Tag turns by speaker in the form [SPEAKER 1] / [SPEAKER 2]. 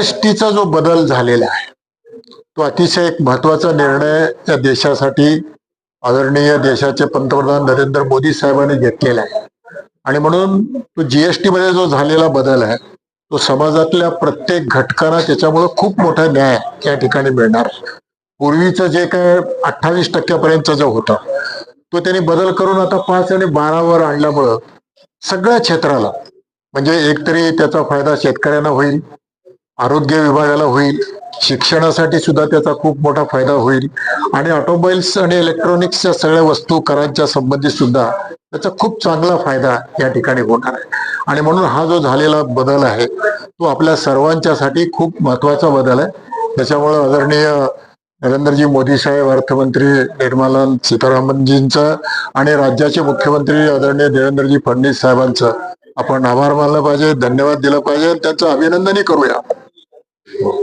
[SPEAKER 1] जीएसटीचा जो बदल झालेला आहे तो अतिशय एक महत्त्वाचा निर्णय या देशासाठी आदरणीय देशाचे पंतप्रधान नरेंद्र मोदी साहेबांनी घेतलेला आहे. आणि म्हणून तो जीएसटी मध्ये जो झालेला बदल आहे तो समाजातल्या प्रत्येक घटकांना त्याच्यामुळे खूप मोठा न्याय या ठिकाणी मिळणार पूर्वीचं जे काय अठ्ठावीस टक्क्यापर्यंत जो होता तो त्यांनी बदल करून आता पाच आणि बारावर आणल्यामुळं सगळ्या क्षेत्राला म्हणजे एकतरी त्याचा फायदा शेतकऱ्यांना होईल आरोग्य विभागाला होईल. शिक्षणासाठी सुद्धा त्याचा खूप मोठा फायदा होईल. आणि ऑटोमोबाईल्स आणि इलेक्ट्रॉनिक्सच्या सगळ्या वस्तू करांच्या संबंधित सुद्धा त्याचा खूप चांगला फायदा या ठिकाणी होणार आहे. आणि म्हणून हा जो झालेला बदल आहे तो आपल्या सर्वांच्यासाठी खूप महत्त्वाचा बदल आहे. त्याच्यामुळे आदरणीय नरेंद्रजी मोदी साहेब अर्थमंत्री निर्मला सीतारामनजींचं आणि राज्याचे मुख्यमंत्री आदरणीय देवेंद्रजी फडणवीस साहेबांचं आपण आभार मानलं पाहिजे धन्यवाद दिलं पाहिजे. त्यांचं अभिनंदनही करूया. people.